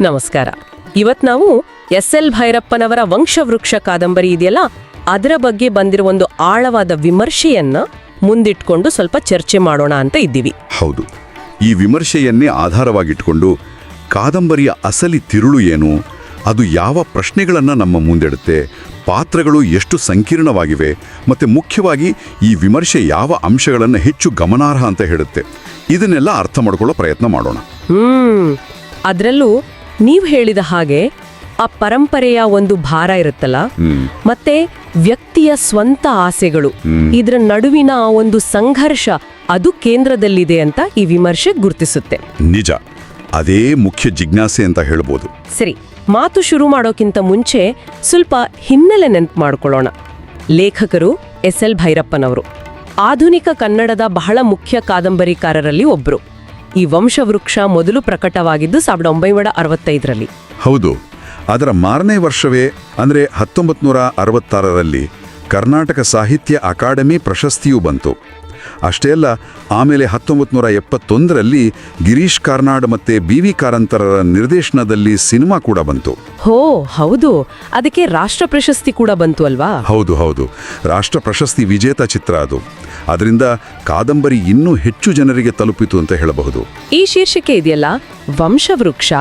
ನಮಸ್ಕಾರ. ಇವತ್ ನಾವು ಎಸ್ ಎಲ್ ಭೈರಪ್ಪನವರ ವಂಶವೃಕ್ಷ ಕಾದಂಬರಿ ಇದೆಯಲ್ಲ ಅದರ ಬಗ್ಗೆ ಬಂದಿರುವ ಒಂದು ಆಳವಾದ ವಿಮರ್ಶೆಯನ್ನ ಮುಂದಿಟ್ಕೊಂಡು ಸ್ವಲ್ಪ ಚರ್ಚೆ ಮಾಡೋಣ ಅಂತ ಇದ್ದೀವಿ. ಹೌದು. ಈ ವಿಮರ್ಶೆಯನ್ನೇ ಆಧಾರವಾಗಿಟ್ಕೊಂಡು ಕಾದಂಬರಿಯ ಅಸಲಿ ತಿರುಳು ಏನು ಅದು ಯಾವ ಪ್ರಶ್ನೆಗಳನ್ನು ನಮ್ಮ ಮುಂದಿಡುತ್ತೆ ಪಾತ್ರಗಳು ಎಷ್ಟು ಸಂಕೀರ್ಣವಾಗಿವೆ ಮತ್ತು ಮುಖ್ಯವಾಗಿ ಈ ವಿಮರ್ಶೆ ಯಾವ ಅಂಶಗಳನ್ನು ಹೆಚ್ಚು ಗಮನಾರ್ಹ ಅಂತ ಹೇಳುತ್ತೆ ಇದನ್ನೆಲ್ಲ ಅರ್ಥ ಮಾಡ್ಕೊಳ್ಳೋ ಪ್ರಯತ್ನ ಮಾಡೋಣ. ಅದ್ರಲ್ಲೂ ನೀವು ಹೇಳಿದ ಹಾಗೆ ಆ ಪರಂಪರೆಯ ಒಂದು ಭಾರ ಇರುತ್ತಲ್ಲ? ಮತ್ತೆ ವ್ಯಕ್ತಿಯ ಸ್ವಂತ ಆಸೆಗಳು ಇದರ ನಡುವಿನ ಆ ಒಂದು ಸಂಘರ್ಷ ಅದು ಕೇಂದ್ರದಲ್ಲಿದೆ ಅಂತ ಈ ವಿಮರ್ಶೆ ಗುರುತಿಸುತ್ತೆ. ನಿಜ. ಅದೇ ಮುಖ್ಯ ಜಿಜ್ಞಾಸೆ ಅಂತ ಹೇಳ್ಬೋದು. ಸರಿ ಮಾತು ಶುರು ಮಾಡೋಕ್ಕಿಂತ ಮುಂಚೆ ಸ್ವಲ್ಪ ಹಿನ್ನೆಲೆ ನೆನ್ಪು ಮಾಡಿಕೊಳ್ಳೋಣ. ಲೇಖಕರು ಎಸ್ ಎಲ್ ಭೈರಪ್ಪನವರು. ಆಧುನಿಕ ಕನ್ನಡದ ಬಹಳ ಮುಖ್ಯ ಕಾದಂಬರಿಕಾರರಲ್ಲಿ ಒಬ್ರು. ಈ ವಂಶವೃಕ್ಷ ಮೊದಲು ಪ್ರಕಟವಾಗಿದ್ದು ಸಾವಿರದ ಒಂಬೈನೂರ ಅರವತ್ತೈದರಲ್ಲಿ. ಹೌದು. ಅದರ ಮಾರನೇ ವರ್ಷವೇ ಅಂದರೆ ಹತ್ತೊಂಬತ್ತು ನೂರ ಅರವತ್ತಾರರಲ್ಲಿ ಕರ್ನಾಟಕ ಸಾಹಿತ್ಯ ಅಕಾಡೆಮಿ ಪ್ರಶಸ್ತಿಯೂ ಬಂತು. ಅಷ್ಟೇ ಅಲ್ಲ ಆಮೇಲೆ ಹತ್ತೊಂಬತ್ತು ನೂರ ಎಪ್ಪತ್ತೊಂದರಲ್ಲಿ ಗಿರೀಶ್ ಕಾರ್ನಾಡ್ ಮತ್ತೆ ಬಿ ವಿ ಕಾರಂತರರ ನಿರ್ದೇಶನದಲ್ಲಿ ಸಿನಿಮಾ ಕೂಡ ಬಂತು. ಹೋ ಹೌದು. ಅದಕ್ಕೆ ರಾಷ್ಟ್ರ ಪ್ರಶಸ್ತಿ ಕೂಡ ಬಂತು ಅಲ್ವಾ? ಹೌದು ಹೌದು. ರಾಷ್ಟ್ರ ಪ್ರಶಸ್ತಿ ವಿಜೇತ ಚಿತ್ರ ಅದು. ಅದರಿಂದ ಕಾದಂಬರಿ ಇನ್ನೂ ಹೆಚ್ಚು ಜನರಿಗೆ ತಲುಪಿತು ಅಂತ ಹೇಳಬಹುದು. ಈ ಶೀರ್ಷಿಕೆ ಇದೆಯಲ್ಲ? ವಂಶವೃಕ್ಷ.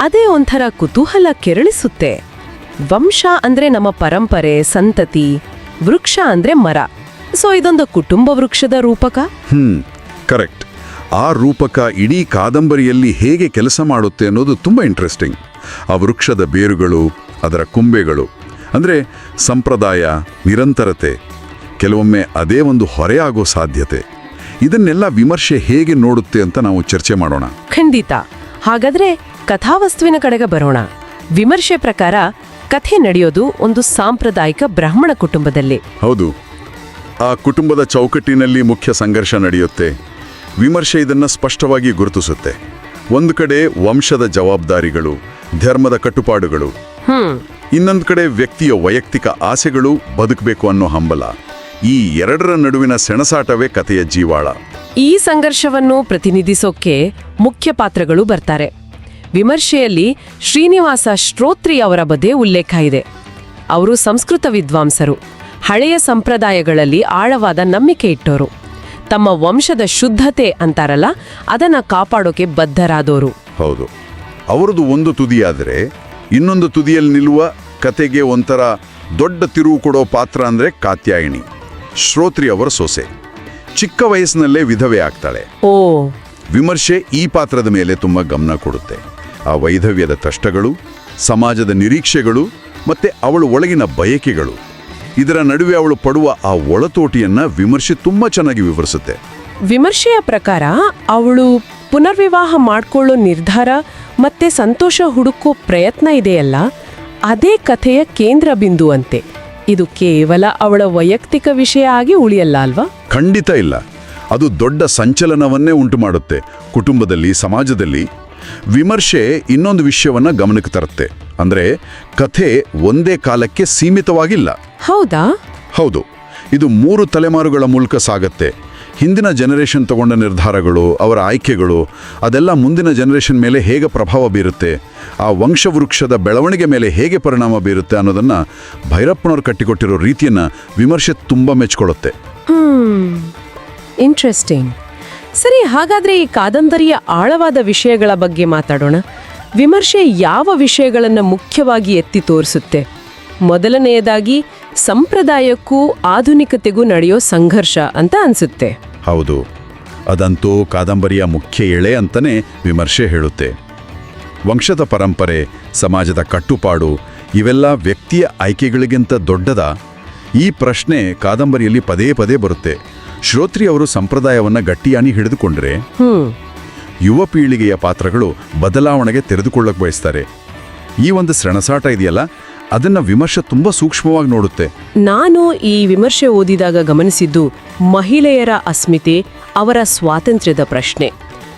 ಅದೇ ಒಂಥರ ಕುತೂಹಲ ಕೆರಳಿಸುತ್ತೆ. ವಂಶ ಅಂದ್ರೆ ನಮ್ಮ ಪರಂಪರೆ ಸಂತತಿ. ವೃಕ್ಷ ಅಂದ್ರೆ ಮರ. ಸೊ ಇದೊಂದು ಕುಟುಂಬ ವೃಕ್ಷದ ರೂಪಕ? Hmm correct. ಆ ರೂಪಕ ಇಡೀ ಕಾದಂಬರಿಯಲ್ಲಿ ಹೇಗೆ ಕೆಲಸ ಮಾಡುತ್ತೆ ಅನ್ನೋದು ತುಂಬ ಇಂಟ್ರೆಸ್ಟಿಂಗ್ ಆ ವೃಕ್ಷದ ಬೇರುಗಳು ಅದರ ಕೊಂಬೆಗಳು ಅಂದರೆ ಸಂಪ್ರದಾಯ ನಿರಂತರತೆ ಕೆಲವೊಮ್ಮೆ ಅದೇ ಒಂದು ಹೊರೆಯಾಗೋ ಸಾಧ್ಯತೆ. ಇದನ್ನೆಲ್ಲ ವಿಮರ್ಶೆ ಹೇಗೆ ನೋಡುತ್ತೆ ಅಂತ ನಾವು ಚರ್ಚೆ ಮಾಡೋಣ. ಖಂಡಿತ. ಹಾಗಾದ್ರೆ ಕಥಾವಸ್ತುವಿನ ಕಡೆಗೆ ಬರೋಣ. ವಿಮರ್ಶೆ ಪ್ರಕಾರ ಕಥೆ ನಡೆಯೋದು ಒಂದು ಸಾಂಪ್ರದಾಯಿಕ ಬ್ರಾಹ್ಮಣ ಕುಟುಂಬದಲ್ಲಿ. ಹೌದು. ಆ ಕುಟುಂಬದ ಚೌಕಟ್ಟಿನಲ್ಲಿ ಮುಖ್ಯ ಸಂಘರ್ಷ ನಡೆಯುತ್ತೆ. ವಿಮರ್ಶೆ ಇದನ್ನು ಸ್ಪಷ್ಟವಾಗಿ ಗುರುತಿಸುತ್ತೆ. ಒಂದು ಕಡೆ ವಂಶದ ಜವಾಬ್ದಾರಿಗಳು ಧರ್ಮದ ಕಟ್ಟುಪಾಡುಗಳು. ಇನ್ನೊಂದು ಕಡೆ ವ್ಯಕ್ತಿಯ ವೈಯಕ್ತಿಕ ಆಸೆಗಳು ಬದುಕಬೇಕು ಅನ್ನೋ ಹಂಬಲ. ಈ ಎರಡರ ನಡುವಿನ ಸೆಣಸಾಟವೇ ಕಥೆಯ ಜೀವಾಳ. ಈ ಸಂಘರ್ಷವನ್ನು ಪ್ರತಿನಿಧಿಸೋಕೆ ಮುಖ್ಯ ಪಾತ್ರಗಳು ಬರ್ತಾರೆ. ವಿಮರ್ಶೆಯಲ್ಲಿ ಶ್ರೀನಿವಾಸ ಶ್ರೋತ್ರಿ ಅವರ ಬಗ್ಗೆ ಉಲ್ಲೇಖ ಇದೆ. ಅವರು ಸಂಸ್ಕೃತ ವಿದ್ವಾಂಸರು. ಹಳೆಯ ಸಂಪ್ರದಾಯಗಳಲ್ಲಿ ಆಳವಾದ ನಂಬಿಕೆ ಇಟ್ಟೋರು. ತಮ್ಮ ವಂಶದ ಶುದ್ಧತೆ ಅಂತಾರಲ್ಲ ಅದನ್ನ ಕಾಪಾಡೋಕೆ ಬದ್ಧರಾದೋರು. ಹೌದು. ಅವರದು ಒಂದು ತುದಿಯಾದರೆ ಇನ್ನೊಂದು ತುದಿಯಲ್ಲಿ ನಿಲ್ಲುವ ಕತೆಗೆ ಒಂಥರ ದೊಡ್ಡ ತಿರುವು ಕೊಡೋ ಪಾತ್ರ ಅಂದರೆ ಕಾತ್ಯಾಯಿಣಿ ಶ್ರೋತ್ರಿ ಅವರ ಸೊಸೆ. ಚಿಕ್ಕ ವಯಸ್ಸಿನಲ್ಲೇ ವಿಧವೆ ಆಗ್ತಾಳೆ. ಓ. ವಿಮರ್ಶೆ ಈ ಪಾತ್ರದ ಮೇಲೆ ತುಂಬ ಗಮನ ಕೊಡುತ್ತೆ. ಆ ವೈಧವ್ಯದ ಕಷ್ಟಗಳು ಸಮಾಜದ ನಿರೀಕ್ಷೆಗಳು ಮತ್ತೆ ಅವಳು ಒಳಗಿನ ಬಯಕೆಗಳು. ಇದರ ನಡುವೆ ಅವಳು ಪಡುವ ಆ ಒಳತೋಟಿಯನ್ನ ವಿಮರ್ಶೆ ತುಂಬಾ ಚೆನ್ನಾಗಿ ವಿವರಿಸುತ್ತೆ. ವಿಮರ್ಶೆಯ ಪ್ರಕಾರ ಅವಳು ಪುನರ್ವಿವಾಹ ಮಾಡ್ಕೊಳ್ಳೋ ನಿರ್ಧಾರ ಮತ್ತೆ ಸಂತೋಷ ಹುಡುಕೋ ಪ್ರಯತ್ನ ಇದೆಯಲ್ಲ ಅದೇ ಕಥೆಯ ಕೇಂದ್ರ ಬಿಂದು ಅಂತೆ ಇದು ಕೇವಲ ಅವಳ ವೈಯಕ್ತಿಕ ವಿಷಯ ಆಗಿ ಉಳಿಯಲ್ಲ ಅಲ್ವಾ? ಖಂಡಿತ ಇಲ್ಲ. ಅದು ದೊಡ್ಡ ಸಂಚಲನವನ್ನೇ ಉಂಟು ಮಾಡುತ್ತೆ ಕುಟುಂಬದಲ್ಲಿ ಸಮಾಜದಲ್ಲಿ. ವಿಮರ್ಶೆ ಇನ್ನೊಂದು ವಿಷಯವನ್ನ ಗಮನಕ್ಕೆ ತರುತ್ತೆ. ಅಂದ್ರೆ ಕಥೆ ಒಂದೇ ಕಾಲಕ್ಕೆ ಸೀಮಿತವಾಗಿಲ್ಲ. ಹೌದಾ? ಹೌದು. ಇದು ಮೂರು ತಲೆಮಾರುಗಳ ಮೂಲಕ ಸಾಗತ್ತೆ. ಹಿಂದಿನ ಜನರೇಷನ್ ತಗೊಂಡ ನಿರ್ಧಾರಗಳು ಅವರ ಆಯ್ಕೆಗಳು ಅದೆಲ್ಲ ಮುಂದಿನ ಜನರೇಷನ್ ಮೇಲೆ ಹೇಗೆ ಪ್ರಭಾವ ಬೀರುತ್ತೆ ಆ ವಂಶವೃಕ್ಷದ ಬೆಳವಣಿಗೆ ಮೇಲೆ ಹೇಗೆ ಪರಿಣಾಮ ಬೀರುತ್ತೆ ಅನ್ನೋದನ್ನ ಭೈರಪ್ಪನವರು ಕಟ್ಟಿಕೊಟ್ಟಿರೋ ರೀತಿಯನ್ನ ವಿಮರ್ಶೆ ತುಂಬ ಮೆಚ್ಕೊಳ್ಳುತ್ತೆ. ಇಂಟ್ರೆಸ್ಟಿಂಗ್ ಸರಿ ಹಾಗಾದ್ರೆ ಈ ಕಾದಂಬರಿಯ ಆಳವಾದ ವಿಷಯಗಳ ಬಗ್ಗೆ ಮಾತಾಡೋಣ. ವಿಮರ್ಶೆ ಯಾವ ವಿಷಯಗಳನ್ನು ಮುಖ್ಯವಾಗಿ ಎತ್ತಿ ತೋರಿಸುತ್ತೆ? ಮೊದಲನೆಯದಾಗಿ ಸಂಪ್ರದಾಯಕ್ಕೂ ಆಧುನಿಕತೆಗೂ ನಡೆಯೋ ಸಂಘರ್ಷ ಅಂತ ಅನ್ಸುತ್ತೆ. ಹೌದು. ಅದಂತೂ ಕಾದಂಬರಿಯ ಮುಖ್ಯ ಎಳೆ ಅಂತಲೇ ವಿಮರ್ಶೆ ಹೇಳುತ್ತೆ. ವಂಶದ ಪರಂಪರೆ ಸಮಾಜದ ಕಟ್ಟುಪಾಡು ಇವೆಲ್ಲ ವ್ಯಕ್ತಿಯ ಆಯ್ಕೆಗಳಿಗಿಂತ ದೊಡ್ಡದ. ಈ ಪ್ರಶ್ನೆ ಕಾದಂಬರಿಯಲ್ಲಿ ಪದೇ ಪದೇ ಬರುತ್ತೆ. ಶ್ರೋತ್ರಿ ಅವರು ಸಂಪ್ರದಾಯವನ್ನು ಗಟ್ಟಿಯಾನಿ ಹಿಡಿದುಕೊಂಡ್ರೆ? ಯುವ ಪೀಳಿಗೆಯ ಪಾತ್ರಗಳು ಬದಲಾವಣೆಗೆ ತೆರೆದುಕೊಳ್ಳಕ್ಕೆ ಬಯಸ್ತಾರೆ. ಈ ಒಂದು ಸೆಣಸಾಟ ಇದೆಯಲ್ಲ? ಅದನ್ನ ವಿಮರ್ಶೆ ತುಂಬಾ ಸೂಕ್ಷ್ಮವಾಗಿ ನೋಡುತ್ತೆ. ನಾನು ಈ ವಿಮರ್ಶೆ ಓದಿದಾಗ ಗಮನಿಸಿದ್ದು ಮಹಿಳೆಯರ ಅಸ್ಮಿತೆ ಅವರ ಸ್ವಾತಂತ್ರ್ಯದ ಪ್ರಶ್ನೆ.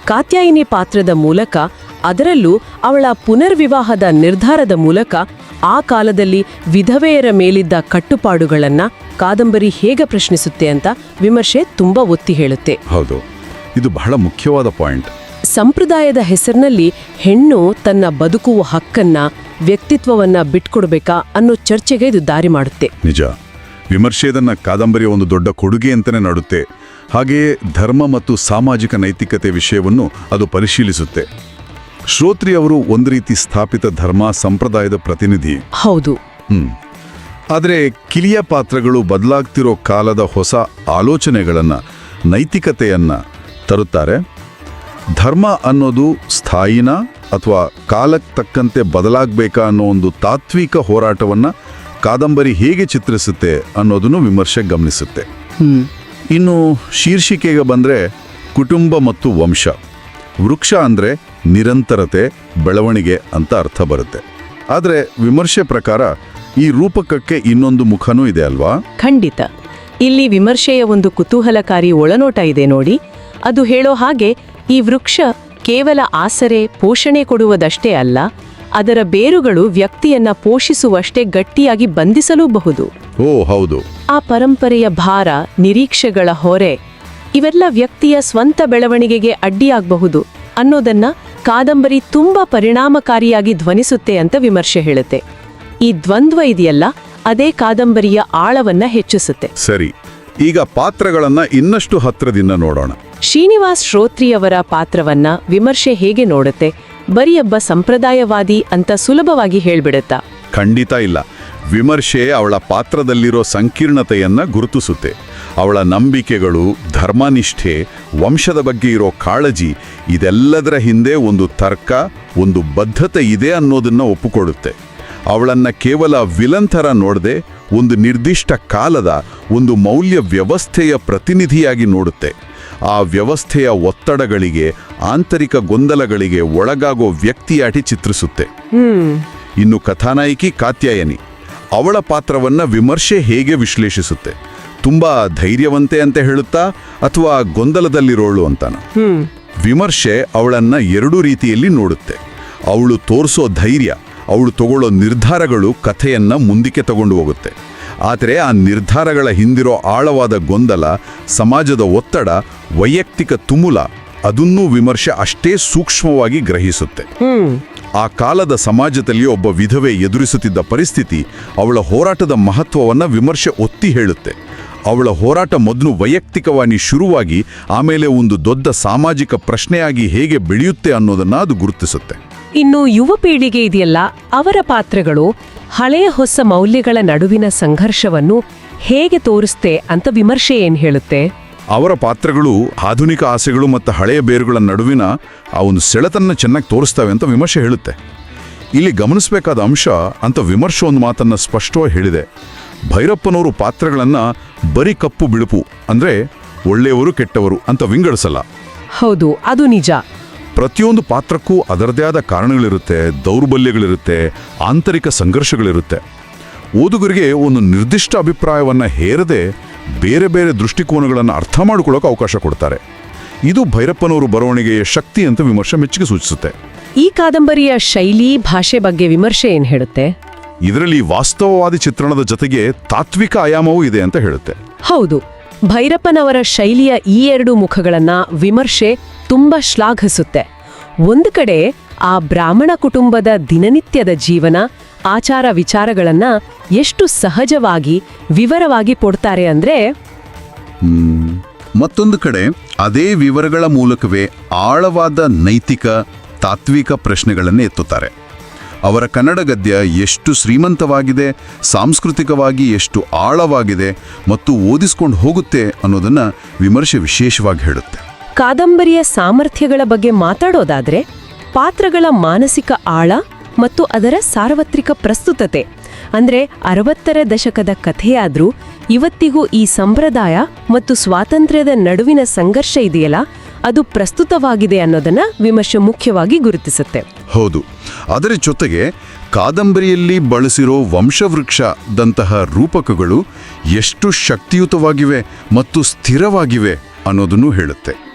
ಕಾತ್ಯಾಯಿನಿ ಪಾತ್ರದ ಮೂಲಕ ಅದರಲ್ಲೂ ಅವಳ ಪುನರ್ವಿವಾಹದ ನಿರ್ಧಾರದ ಮೂಲಕ ಆ ಕಾಲದಲ್ಲಿ ವಿಧವೆಯರ ಮೇಲಿದ್ದ ಕಟ್ಟುಪಾಡುಗಳನ್ನ ಕಾದಂಬರಿ ಹೇಗೆ ಪ್ರಶ್ನಿಸುತ್ತೆ ಅಂತ ವಿಮರ್ಶೆ ತುಂಬಾ ಒತ್ತಿ ಹೇಳುತ್ತೆ. ಹೌದು. ಇದು ಬಹಳ ಮುಖ್ಯವಾದ ಪಾಯಿಂಟ್. ಸಂಪ್ರದಾಯದ ಹೆಸರಿನಲ್ಲಿ ಹೆಣ್ಣು ತನ್ನ ಬದುಕುವ ಹಕ್ಕನ್ನ ವ್ಯಕ್ತಿತ್ವವನ್ನ ಬಿಟ್ಕೊಡ್ಬೇಕಾ ಅನ್ನೋ ಚರ್ಚೆಗೆ ಇದು ದಾರಿ ಮಾಡುತ್ತೆ. ನಿಜ. ವಿಮರ್ಶೆ ಇದನ್ನ ಕಾದಂಬರಿಯ ಒಂದು ದೊಡ್ಡ ಕೊಡುಗೆ ಅಂತಲೇ ನಡುತ್ತೆ. ಹಾಗೆಯೇ ಧರ್ಮ ಮತ್ತು ಸಾಮಾಜಿಕ ನೈತಿಕತೆ ವಿಷಯವನ್ನು ಅದು ಪರಿಶೀಲಿಸುತ್ತೆ. ಶ್ರೋತ್ರಿ ಅವರು ಒಂದು ರೀತಿ ಸ್ಥಾಪಿತ ಧರ್ಮ ಸಂಪ್ರದಾಯದ ಪ್ರತಿನಿಧಿ. ಹೌದು. ಹ್ಮ್. ಆದರೆ ಕಿಲಿಯ ಪಾತ್ರಗಳು ಬದಲಾಗ್ತಿರೋ ಕಾಲದ ಹೊಸ ಆಲೋಚನೆಗಳನ್ನ ನೈತಿಕತೆಯನ್ನ ತರುತ್ತಾರೆ. ಧರ್ಮ ಅನ್ನೋದು ಸ್ಥಾಯಿನ ಅಥವಾ ಕಾಲಕ್ಕೆ ತಕ್ಕಂತೆ ಬದಲಾಗಬೇಕಾ ಅನ್ನೋ ಒಂದು ತಾತ್ವಿಕ ಹೋರಾಟವನ್ನು ಕಾದಂಬರಿ ಹೇಗೆ ಚಿತ್ರಿಸುತ್ತೆ ಅನ್ನೋದನ್ನು ವಿಮರ್ಶೆ ಗಮನಿಸುತ್ತೆ. ಇನ್ನು ಶೀರ್ಷಿಕೆಗೆ ಬಂದರೆ ಕುಟುಂಬ ಮತ್ತು ವಂಶ. ವೃಕ್ಷ ಅಂದರೆ ನಿರಂತರತೆ ಬೆಳವಣಿಗೆ ಅಂತ ಅರ್ಥ ಬರುತ್ತೆ. ಆದರೆ ವಿಮರ್ಶೆ ಪ್ರಕಾರ ಈ ರೂಪಕಕ್ಕೆ ಇನ್ನೊಂದು ಮುಖನೂ ಇದೆ ಅಲ್ವಾ? ಖಂಡಿತ. ಇಲ್ಲಿ ವಿಮರ್ಶೆಯ ಒಂದು ಕುತೂಹಲಕಾರಿ ಒಳನೋಟ ಇದೆ ನೋಡಿ. ಅದು ಹೇಳೋ ಹಾಗೆ ಈ ವೃಕ್ಷ ಕೇವಲ ಆಸರೆ ಪೋಷಣೆ ಕೊಡುವುದಷ್ಟೇ ಅಲ್ಲ ಅದರ ಬೇರುಗಳು ವ್ಯಕ್ತಿಯನ್ನ ಪೋಷಿಸುವಷ್ಟೇ ಗಟ್ಟಿಯಾಗಿ ಬಂಧಿಸಲೂಬಹುದು. ಓ ಹೌದು. ಆ ಪರಂಪರೆಯ ಭಾರ ನಿರೀಕ್ಷೆಗಳ ಹೊರೆ ಇವೆಲ್ಲ ವ್ಯಕ್ತಿಯ ಸ್ವಂತ ಬೆಳವಣಿಗೆಗೆ ಅಡ್ಡಿಯಾಗಬಹುದು ಅನ್ನೋದನ್ನ ಕಾದಂಬರಿ ತುಂಬಾ ಪರಿಣಾಮಕಾರಿಯಾಗಿ ಧ್ವನಿಸುತ್ತೆ ಅಂತ ವಿಮರ್ಶೆ ಹೇಳುತ್ತೆ. ಈ ದ್ವಂದ್ವ ಇದೆಯಲ್ಲ ಅದೇ ಕಾದಂಬರಿಯ ಆಳವನ್ನ ಹೆಚ್ಚಿಸುತ್ತೆ. ಸರಿ ಈಗ ಪಾತ್ರಗಳನ್ನ ಇನ್ನಷ್ಟು ಹತ್ರದಿಂದ ನೋಡೋಣ. ಶ್ರೀನಿವಾಸ್ ಶ್ರೋತ್ರಿಯವರ ಪಾತ್ರವನ್ನ ವಿಮರ್ಶೆ ಹೇಗೆ ನೋಡುತ್ತೆ? ಬರಿಯೊಬ್ಬ ಸಂಪ್ರದಾಯವಾದಿ ಅಂತ ಸುಲಭವಾಗಿ ಹೇಳ್ಬಿಡುತ್ತಾ? ಖಂಡಿತ ಇಲ್ಲ. ವಿಮರ್ಶೆ ಅವಳ ಪಾತ್ರದಲ್ಲಿರೋ ಸಂಕೀರ್ಣತೆಯನ್ನ ಗುರುತಿಸುತ್ತೆ. ಅವಳ ನಂಬಿಕೆಗಳು, ಧರ್ಮನಿಷ್ಠೆ, ವಂಶದ ಬಗ್ಗೆ ಇರೋ ಕಾಳಜಿ, ಇದೆಲ್ಲದರ ಹಿಂದೆ ಒಂದು ತರ್ಕ, ಒಂದು ಬದ್ಧತೆ ಇದೆ ಅನ್ನೋದನ್ನ ಒಪ್ಪಿಕೊಡುತ್ತೆ ಅವಳನ್ನ ಕೇವಲ ವಿಲನ್ ಥರ ನೋಡದೆ, ಒಂದು ನಿರ್ದಿಷ್ಟ ಕಾಲದ, ಒಂದು ಮೌಲ್ಯ ವ್ಯವಸ್ಥೆಯ ಪ್ರತಿನಿಧಿಯಾಗಿ ನೋಡುತ್ತೆ. ಆ ವ್ಯವಸ್ಥೆಯ ಒತ್ತಡಗಳಿಗೆ ಆಂತರಿಕ ಗೊಂದಲಗಳಿಗೆ ಒಳಗಾಗೋ ವ್ಯಕ್ತಿಯಾಟಿ ಚಿತ್ರಿಸುತ್ತೆ. ಇನ್ನು ಕಥಾನಾಯಕಿ ಕಾತ್ಯಾಯನಿ ಅವಳ ಪಾತ್ರವನ್ನ ವಿಮರ್ಶೆ ಹೇಗೆ ವಿಶ್ಲೇಷಿಸುತ್ತೆ? ತುಂಬಾ ಧೈರ್ಯವಂತೆ ಅಂತ ಹೇಳುತ್ತಾ ಅಥವಾ ಗೊಂದಲದಲ್ಲಿರೋಳು ಅಂತಾನ? ವಿಮರ್ಶೆ ಅವಳನ್ನ ಎರಡೂ ರೀತಿಯಲ್ಲಿ ನೋಡುತ್ತೆ. ಅವಳು ತೋರಿಸೋ ಧೈರ್ಯ ಅವಳು ತಗೊಳ್ಳೋ ನಿರ್ಧಾರಗಳು ಕಥೆಯನ್ನ ಮುಂದಕ್ಕೆ ತಗೊಂಡು ಹೋಗುತ್ತೆ. ಆದರೆ ಆ ನಿರ್ಧಾರಗಳ ಹಿಂದಿರೋ ಆಳವಾದ ಗೊಂದಲ ಸಮಾಜದ ಒತ್ತಡ ವೈಯಕ್ತಿಕ ತುಮುಲ ಅದನ್ನೂ ವಿಮರ್ಶೆ ಅಷ್ಟೇ ಸೂಕ್ಷ್ಮವಾಗಿ ಗ್ರಹಿಸುತ್ತೆ. ಆ ಕಾಲದ ಸಮಾಜದಲ್ಲಿ ಒಬ್ಬ ವಿಧವೆ ಎದುರಿಸುತ್ತಿದ್ದ ಪರಿಸ್ಥಿತಿ ಅವಳ ಹೋರಾಟದ ಮಹತ್ವವನ್ನ ವಿಮರ್ಶೆ ಒತ್ತಿ ಹೇಳುತ್ತೆ. ಅವಳ ಹೋರಾಟ ಮೊದಲು ವೈಯಕ್ತಿಕವಾಗಿ ಶುರುವಾಗಿ ಆಮೇಲೆ ಒಂದು ದೊಡ್ಡ ಸಾಮಾಜಿಕ ಪ್ರಶ್ನೆಯಾಗಿ ಹೇಗೆ ಬೆಳೆಯುತ್ತೆ ಅನ್ನೋದನ್ನ ಅದು ಗುರುತಿಸುತ್ತೆ. ಇನ್ನು ಯುವ ಪೀಳಿಗೆ ಇದೆಯಲ್ಲ ಅವರ ಪಾತ್ರಗಳು ಹಳೆಯ ಹೊಸ ಮೌಲ್ಯಗಳ ನಡುವಿನ ಸಂಘರ್ಷವನ್ನು ಹೇಗೆ ತೋರಿಸ್ತೆ ಅಂತ ವಿಮರ್ಶೆ ಏನ್ ಹೇಳುತ್ತೆ? ಅವರ ಪಾತ್ರಗಳು ಆಧುನಿಕ ಆಸೆಗಳು ಮತ್ತು ಹಳೆಯ ಬೇರುಗಳ ನಡುವಿನ ಆ ಒಂದು ಸೆಳೆತನ್ನ ಚೆನ್ನಾಗಿ ತೋರಿಸ್ತವೆ ಅಂತ ವಿಮರ್ಶೆ ಹೇಳುತ್ತೆ. ಇಲ್ಲಿ ಗಮನಿಸಬೇಕಾದ ಅಂಶ ಅಂತ ವಿಮರ್ಶೆ ಒಂದು ಮಾತನ್ನು ಸ್ಪಷ್ಟವಾಗಿ ಹೇಳಿದೆ. ಭೈರಪ್ಪನವರು ಪಾತ್ರಗಳನ್ನು ಬರೀ ಕಪ್ಪು ಬಿಳುಪು ಅಂದರೆ ಒಳ್ಳೆಯವರು ಕೆಟ್ಟವರು ಅಂತ ವಿಂಗಡಿಸಲ್ಲ. ಹೌದು ಅದು ನಿಜ. ಪ್ರತಿಯೊಂದು ಪಾತ್ರಕ್ಕೂ ಅದರದೇ ಆದ ಕಾರಣಗಳಿರುತ್ತೆ ದೌರ್ಬಲ್ಯಗಳಿರುತ್ತೆ ಆಂತರಿಕ ಸಂಘರ್ಷಗಳಿರುತ್ತೆ. ಓದುಗರಿಗೆ ಒಂದು ನಿರ್ದಿಷ್ಟ ಅಭಿಪ್ರಾಯವನ್ನು ಹೇರದೆ ಬೇರೆ ಬೇರೆ ದೃಷ್ಟಿಕೋನಗಳನ್ನು ಅರ್ಥ ಮಾಡಿಕೊಳ್ಳೋಕೆ ಅವಕಾಶ ಕೊಡ್ತಾರೆ. ಇದು ಭೈರಪ್ಪನವರು ಬರವಣಿಗೆಯ ಶಕ್ತಿ ಅಂತ ವಿಮರ್ಶೆ ಮೆಚ್ಚುಗೆ ಸೂಚಿಸುತ್ತೆ. ಈ ಕಾದಂಬರಿಯ ಶೈಲಿ ಭಾಷೆ ಬಗ್ಗೆ ವಿಮರ್ಶೆ ಏನು ಹೇಳುತ್ತೆ? ಇದರಲ್ಲಿ ವಾಸ್ತವವಾದಿ ಚಿತ್ರಣದ ಜೊತೆಗೆ ತಾತ್ವಿಕ ಆಯಾಮವೂ ಇದೆ ಅಂತ ಹೇಳುತ್ತೆ. ಹೌದು. ಭೈರಪ್ಪನವರ ಶೈಲಿಯ ಈ ಎರಡು ಮುಖಗಳನ್ನ ವಿಮರ್ಶೆ ತುಂಬಾ ಶ್ಲಾಘಿಸುತ್ತೆ. ಒಂದು ಕಡೆ ಆ ಬ್ರಾಹ್ಮಣ ಕುಟುಂಬದ ದಿನನಿತ್ಯದ ಜೀವನ, ಆಚಾರ ವಿಚಾರಗಳನ್ನ ಎಷ್ಟು ಸಹಜವಾಗಿ, ವಿವರವಾಗಿ ಕೊಡ್ತಾರೆ ಅಂದ್ರೆ ಮತ್ತೊಂದು ಕಡೆ ಅದೇ ವಿವರಗಳ ಮೂಲಕವೇ ಆಳವಾದ ನೈತಿಕ, ತಾತ್ವಿಕ ಪ್ರಶ್ನೆಗಳನ್ನು ಎತ್ತುತ್ತಾರೆ. ಅವರ ಕನ್ನಡ ಗದ್ಯ ಎಷ್ಟು ಶ್ರೀಮಂತವಾಗಿದೆ, ಸಾಂಸ್ಕೃತಿಕವಾಗಿ ಎಷ್ಟು ಆಳವಾಗಿದೆ ಮತ್ತು ಓದಿಸ್ಕೊಂಡು ಹೋಗುತ್ತೆ ಅನ್ನೋದನ್ನು ವಿಮರ್ಶೆ ವಿಶೇಷವಾಗಿ ಹೇಳುತ್ತೆ. ಕಾದಂಬರಿಯ ಸಾಮರ್ಥ್ಯಗಳ ಬಗ್ಗೆ ಮಾತಾಡೋದಾದ್ರೆ ಪಾತ್ರಗಳ ಮಾನಸಿಕ ಆಳ ಮತ್ತು ಅದರ ಸಾರ್ವತ್ರಿಕ ಪ್ರಸ್ತುತತೆ. ಅಂದ್ರೆ ಅರವತ್ತರ ದಶಕದ ಕಥೆಯಾದರೂ ಇವತ್ತಿಗೂ ಈ ಸಂಪ್ರದಾಯ ಮತ್ತು ಸ್ವಾತಂತ್ರ್ಯದ ನಡುವಿನ ಸಂಘರ್ಷ ಇದೆಯಲ್ಲ, ಅದು ಪ್ರಸ್ತುತವಾಗಿದೆ ಅನ್ನೋದನ್ನ ವಿಮರ್ಶೆ ಮುಖ್ಯವಾಗಿ ಗುರುತಿಸುತ್ತೆ. ಹೌದು. ಅದರ ಜೊತೆಗೆ ಕಾದಂಬರಿಯಲ್ಲಿ ಬಳಸಿರೋ ವಂಶವೃಕ್ಷದಂತಹ ರೂಪಕಗಳು ಎಷ್ಟು ಶಕ್ತಿಯುತವಾಗಿವೆ ಮತ್ತು ಸ್ಥಿರವಾಗಿವೆ ಅನ್ನೋದನ್ನು ಹೇಳುತ್ತೆ.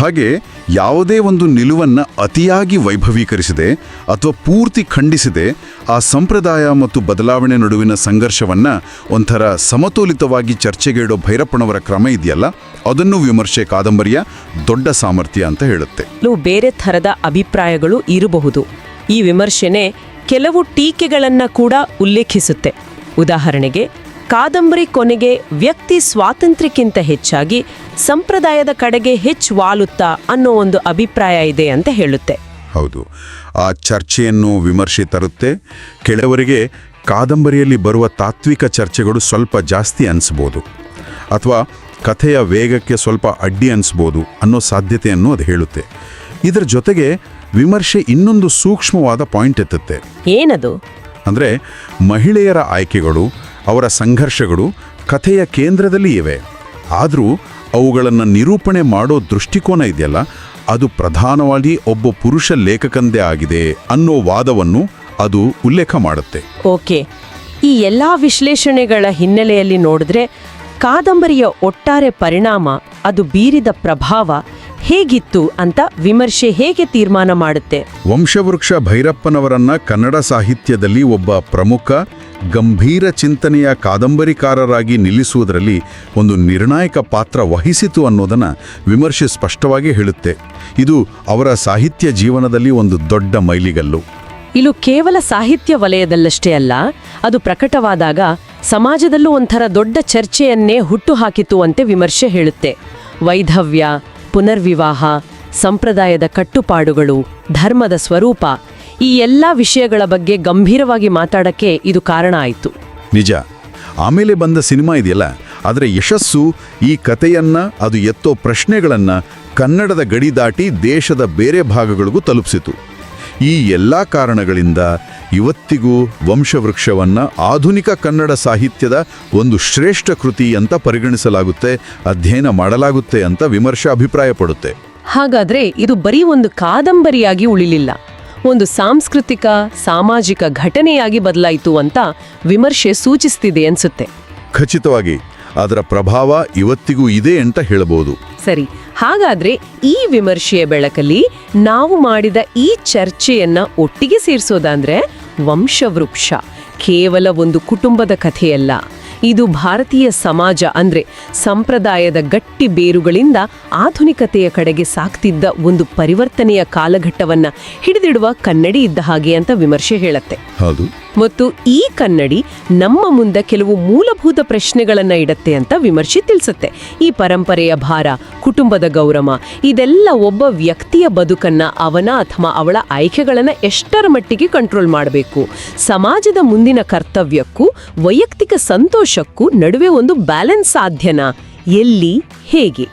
ಹಾಗೆ ಯಾವುದೇ ಒಂದು ನಿಲುವನ್ನು ಅತಿಯಾಗಿ ವೈಭವೀಕರಿಸಿದೆ ಅಥವಾ ಪೂರ್ತಿ ಖಂಡಿಸಿದೆ, ಆ ಸಂಪ್ರದಾಯ ಮತ್ತು ಬದಲಾವಣೆ ನಡುವಿನ ಸಂಘರ್ಷವನ್ನು ಒಂಥರ ಸಮತೋಲಿತವಾಗಿ ಚರ್ಚೆಗೆ ಇಡೋ ಭೈರಪ್ಪನವರ ಕ್ರಮ ಇದೆಯಲ್ಲ, ಅದನ್ನು ವಿಮರ್ಶೆ ಕಾದಂಬರಿಯ ದೊಡ್ಡ ಸಾಮರ್ಥ್ಯ ಅಂತ ಹೇಳುತ್ತೆ. ಬೇರೆ ಥರದ ಅಭಿಪ್ರಾಯಗಳು ಇರಬಹುದು. ಈ ವಿಮರ್ಶೆನೆ ಕೆಲವು ಟೀಕೆಗಳನ್ನು ಕೂಡ ಉಲ್ಲೇಖಿಸುತ್ತೆ. ಉದಾಹರಣೆಗೆ ಕಾದಂಬರಿ ಕೊನೆಗೆ ವ್ಯಕ್ತಿ ಸ್ವಾತಂತ್ರ್ಯಕ್ಕಿಂತ ಹೆಚ್ಚಾಗಿ ಸಂಪ್ರದಾಯದ ಕಡೆಗೆ ಹೆಚ್ಚು ವಾಲುತ್ತಾ ಅನ್ನೋ ಒಂದು ಅಭಿಪ್ರಾಯ ಇದೆ ಅಂತ ಹೇಳುತ್ತೆ. ಹೌದು. ಆ ಚರ್ಚೆಯನ್ನು ವಿಮರ್ಶೆ ತರುತ್ತೆ. ಕೆಲವರಿಗೆ ಕಾದಂಬರಿಯಲ್ಲಿ ಬರುವ ತಾತ್ವಿಕ ಚರ್ಚೆಗಳು ಸ್ವಲ್ಪ ಜಾಸ್ತಿ ಅನಿಸ್ಬೋದು. ಅಥವಾ ಕಥೆಯ ವೇಗಕ್ಕೆ ಸ್ವಲ್ಪ ಅಡ್ಡಿ ಅನಿಸ್ಬೋದು ಅನ್ನೋ ಸಾಧ್ಯತೆಯನ್ನು ಅದು ಹೇಳುತ್ತೆ. ಇದರ ಜೊತೆಗೆ ವಿಮರ್ಶೆ ಇನ್ನೊಂದು ಸೂಕ್ಷ್ಮವಾದ ಪಾಯಿಂಟ್ ಎತ್ತುತ್ತೆ. ಏನದು? ಅಂದರೆ ಮಹಿಳೆಯರ ಆಯ್ಕೆಗಳು ಅವರ ಸಂಘರ್ಷಗಳು ಕಥೆಯ ಕೇಂದ್ರದಲ್ಲಿ ಇವೆ ಆದರೂ ಅವುಗಳನ್ನು ನಿರೂಪಣೆ ಮಾಡೋ ದೃಷ್ಟಿಕೋನ ಇದೆಯಲ್ಲ ಅದು ಪ್ರಧಾನವಾಗಿ ಒಬ್ಬ ಪುರುಷ ಲೇಖಕಂದೇ ಆಗಿದೆ ಅನ್ನೋ ವಾದವನ್ನು ಅದು ಉಲ್ಲೇಖ ಮಾಡುತ್ತೆ. ಓಕೆ. ಈ ಎಲ್ಲ ವಿಶ್ಲೇಷಣೆಗಳ ಹಿನ್ನೆಲೆಯಲ್ಲಿ ನೋಡಿದ್ರೆ ಕಾದಂಬರಿಯ ಒಟ್ಟಾರೆ ಪರಿಣಾಮ ಅದು ಬೀರಿದ ಪ್ರಭಾವ ಹೇಗಿತ್ತು ಅಂತ ವಿಮರ್ಶೆ ಹೇಗೆ ತೀರ್ಮಾನ ಮಾಡುತ್ತೆ? ವಂಶವೃಕ್ಷ ಭೈರಪ್ಪನವರನ್ನ ಕನ್ನಡ ಸಾಹಿತ್ಯದಲ್ಲಿ ಒಬ್ಬ ಪ್ರಮುಖ ಗಂಭೀರ ಚಿಂತನೆಯ ಕಾದಂಬರಿಕಾರರಾಗಿ ನಿಲ್ಲಿಸುವುದರಲ್ಲಿ ಒಂದು ನಿರ್ಣಾಯಕ ಪಾತ್ರ ವಹಿಸಿತು ಅನ್ನೋದನ್ನ ವಿಮರ್ಶೆ ಸ್ಪಷ್ಟವಾಗಿ ಹೇಳುತ್ತೆ. ಇದು ಅವರ ಸಾಹಿತ್ಯ ಜೀವನದಲ್ಲಿ ಒಂದು ದೊಡ್ಡ ಮೈಲಿಗಲ್ಲು. ಇದು ಕೇವಲ ಸಾಹಿತ್ಯ ವಲಯದಲ್ಲಷ್ಟೇ ಅಲ್ಲ, ಅದು ಪ್ರಕಟವಾದಾಗ ಸಮಾಜದಲ್ಲೂ ಒಂಥರ ದೊಡ್ಡ ಚರ್ಚೆಯನ್ನೇ ಹುಟ್ಟುಹಾಕಿತು ಅಂತೆ ವಿಮರ್ಶೆ ಹೇಳುತ್ತೆ. ವೈಧವ್ಯ, ಪುನರ್ವಿವಾಹ, ಸಂಪ್ರದಾಯದ ಕಟ್ಟುಪಾಡುಗಳು, ಧರ್ಮದ ಸ್ವರೂಪ ಈ ಎಲ್ಲ ವಿಷಯಗಳ ಬಗ್ಗೆ ಗಂಭೀರವಾಗಿ ಮಾತಾಡಕ್ಕೆ ಇದು ಕಾರಣ ಆಯಿತು. ನಿಜ. ಆಮೇಲೆ ಬಂದ ಸಿನಿಮಾ ಇದೆಯಲ್ಲ ಆದರೆ ಯಶಸ್ಸು ಈ ಕಥೆಯನ್ನ ಅದು ಎತ್ತೋ ಪ್ರಶ್ನೆಗಳನ್ನು ಕನ್ನಡದ ಗಡಿ ದಾಟಿ ದೇಶದ ಬೇರೆ ಭಾಗಗಳಿಗೂ ತಲುಪಿಸಿತು. ಈ ಎಲ್ಲ ಕಾರಣಗಳಿಂದ ಇವತ್ತಿಗೂ ವಂಶವೃಕ್ಷವನ್ನು ಆಧುನಿಕ ಕನ್ನಡ ಸಾಹಿತ್ಯದ ಒಂದು ಶ್ರೇಷ್ಠ ಕೃತಿ ಅಂತ ಪರಿಗಣಿಸಲಾಗುತ್ತೆ ಅಧ್ಯಯನ ಮಾಡಲಾಗುತ್ತೆ ಅಂತ ವಿಮರ್ಶೆ ಅಭಿಪ್ರಾಯಪಡುತ್ತೆ. ಹಾಗಾದರೆ ಇದು ಬರೀ ಒಂದು ಕಾದಂಬರಿಯಾಗಿ ಉಳಿಲಿಲ್ಲ. ಒಂದು ಸಾಂಸ್ಕೃತಿಕ ಸಾಮಾಜಿಕ ಘಟನೆಯಾಗಿ ಬದಲಾಯಿತು ಅಂತ ವಿಮರ್ಶೆ ಸೂಚಿಸ್ತಿದೆ ಅನ್ಸುತ್ತೆ. ಖಚಿತವಾಗಿ ಅದರ ಪ್ರಭಾವ ಇವತ್ತಿಗೂ ಇದೆ ಅಂತ ಹೇಳಬಹುದು. ಸರಿ ಹಾಗಾದ್ರೆ ಈ ವಿಮರ್ಶೆಯ ಬೆಳಕಲ್ಲಿ ನಾವು ಮಾಡಿದ ಈ ಚರ್ಚೆಯನ್ನ ಒಟ್ಟಿಗೆ ಸೇರಿಸೋದಂದ್ರೆ ವಂಶವೃಕ್ಷ ಕೇವಲ ಒಂದು ಕುಟುಂಬದ ಕಥೆಯಲ್ಲ. ಇದು ಭಾರತೀಯ ಸಮಾಜ ಅಂದ್ರೆ ಸಂಪ್ರದಾಯದ ಗಟ್ಟಿ ಬೇರುಗಳಿಂದ ಆಧುನಿಕತೆಯ ಕಡೆಗೆ ಸಾಕ್ತಿದ್ದ ಒಂದು ಪರಿವರ್ತನೆಯ ಕಾಲಘಟ್ಟವನ್ನ ಹಿಡಿದಿಡುವ ಕನ್ನಡಿ ಇದ್ದ ಹಾಗೆ ಅಂತ ವಿಮರ್ಶೆ ಹೇಳತ್ತೆ. ಮತ್ತು ಈ ಕನ್ನಡಿ ನಮ್ಮ ಮುಂದೆ ಕೆಲವು ಮೂಲಭೂತ ಪ್ರಶ್ನೆಗಳನ್ನು ಇಡತ್ತೆ ಅಂತ ವಿಮರ್ಶೆ ತಿಳಿಸುತ್ತೆ. ಈ ಪರಂಪರೆಯ ಭಾರ ಕುಟುಂಬದ ಗೌರವ ಇದೆಲ್ಲ ಒಬ್ಬ ವ್ಯಕ್ತಿಯ ಬದುಕನ್ನ ಅವನ ಅಥವಾ ಅವಳ ಆಯ್ಕೆಗಳನ್ನು ಎಷ್ಟರ ಮಟ್ಟಿಗೆ ಕಂಟ್ರೋಲ್ ಮಾಡಬೇಕು. ಸಮಾಜದ ಮುಂದಿನ ಕರ್ತವ್ಯಕ್ಕೂ ವೈಯಕ್ತಿಕ ಸಂತೋಷಕ್ಕೂ ನಡುವೆ ಒಂದು ಬ್ಯಾಲೆನ್ಸ್ ಸಾಧ್ಯನಾ? ಎಲ್ಲಿ? ಹೇಗೆ?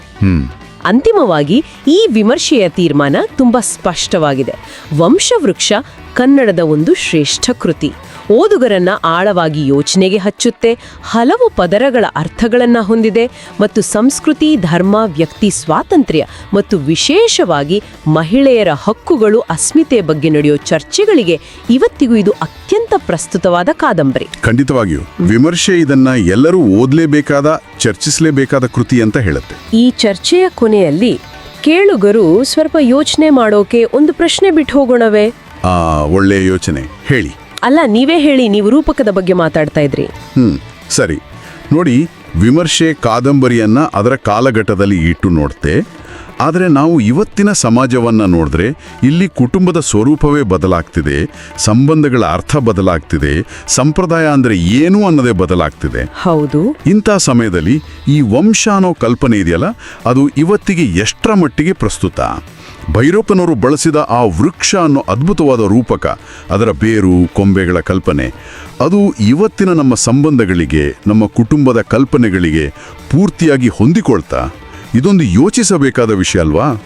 ಅಂತಿಮವಾಗಿ ಈ ವಿಮರ್ಶೆಯ ತೀರ್ಮಾನ ತುಂಬಾ ಸ್ಪಷ್ಟವಾಗಿದೆ. ವಂಶವೃಕ್ಷ ಕನ್ನಡದ ಒಂದು ಶ್ರೇಷ್ಠ ಕೃತಿ. ಓದುಗರನ್ನ ಆಳವಾಗಿ ಯೋಚನೆಗೆ ಹಚ್ಚುತ್ತೆ ಹಲವು ಪದರಗಳ ಅರ್ಥಗಳನ್ನು ಹೊಂದಿದೆ ಮತ್ತು ಸಂಸ್ಕೃತಿ ಧರ್ಮ ವ್ಯಕ್ತಿ ಸ್ವಾತಂತ್ರ್ಯ ಮತ್ತು ವಿಶೇಷವಾಗಿ ಮಹಿಳೆಯರ ಹಕ್ಕುಗಳು ಅಸ್ಮಿತೆಯ ಬಗ್ಗೆ ನಡೆಯೋ ಚರ್ಚೆಗಳಿಗೆ ಇವತ್ತಿಗೂ ಇದು ಅತ್ಯಂತ ಪ್ರಸ್ತುತವಾದ ಕಾದಂಬರಿ. ಖಂಡಿತವಾಗಿಯೂ ವಿಮರ್ಶೆ ಇದನ್ನ ಎಲ್ಲರೂ ಓದಲೇಬೇಕಾದ ಚರ್ಚಿಸಲೇಬೇಕಾದ ಕೃತಿ ಅಂತ ಹೇಳುತ್ತೆ. ಈ ಚರ್ಚೆಯ ಕೊನೆಯಲ್ಲಿ ಕೇಳುಗರು ಸ್ವಲ್ಪ ಯೋಚನೆ ಮಾಡೋಕೆ ಒಂದು ಪ್ರಶ್ನೆ ಬಿಟ್ಟು ಹೋಗೋಣವೇ? ಒಳ್ಳೆಯ ಯೋಚನೆ. ಹೇಳಿ. ಅಲ್ಲ ನೀವೇ ಹೇಳಿ ನೀವು ರೂಪಕದ ಬಗ್ಗೆ ಮಾತಾಡ್ತಾ ಇದ್ರಿ. ಹ್ಮ್ ಸರಿ. ನೋಡಿ ವಿಮರ್ಶೆ ಕಾದಂಬರಿಯನ್ನ ಅದರ ಕಾಲಘಟ್ಟದಲ್ಲಿ ಇಟ್ಟು ನೋಡ್ತೆ. ಆದರೆ ನಾವು ಇವತ್ತಿನ ಸಮಾಜವನ್ನ ನೋಡಿದ್ರೆ ಇಲ್ಲಿ ಕುಟುಂಬದ ಸ್ವರೂಪವೇ ಬದಲಾಗ್ತಿದೆ ಸಂಬಂಧಗಳ ಅರ್ಥ ಬದಲಾಗ್ತಿದೆ ಸಂಪ್ರದಾಯ ಅಂದ್ರೆ ಏನು ಅನ್ನೋದೇ ಬದಲಾಗ್ತಿದೆ. ಹೌದು. ಇಂಥ ಸಮಯದಲ್ಲಿ ಈ ವಂಶ ಅನ್ನೋ ಕಲ್ಪನೆ ಇದೆಯಲ್ಲ ಅದು ಇವತ್ತಿಗೆ ಎಷ್ಟರ ಮಟ್ಟಿಗೆ ಪ್ರಸ್ತುತ? ಭೈರಪ್ಪನವರು ಬಳಸಿದ ಆ ವೃಕ್ಷ ಅನ್ನೋ ಅದ್ಭುತವಾದ ರೂಪಕ, ಅದರ ಬೇರು, ಕೊಂಬೆಗಳ ಕಲ್ಪನೆ, ಅದು ಇವತ್ತಿನ ನಮ್ಮ ಸಂಬಂಧಗಳಿಗೆ, ನಮ್ಮ ಕುಟುಂಬದ ಕಲ್ಪನೆಗಳಿಗೆ ಪೂರ್ತಿಯಾಗಿ ಹೊಂದಿಕೊಳ್ತಾ, ಇದೊಂದು ಯೋಚಿಸಬೇಕಾದ ವಿಷಯ ಅಲ್ವಾ?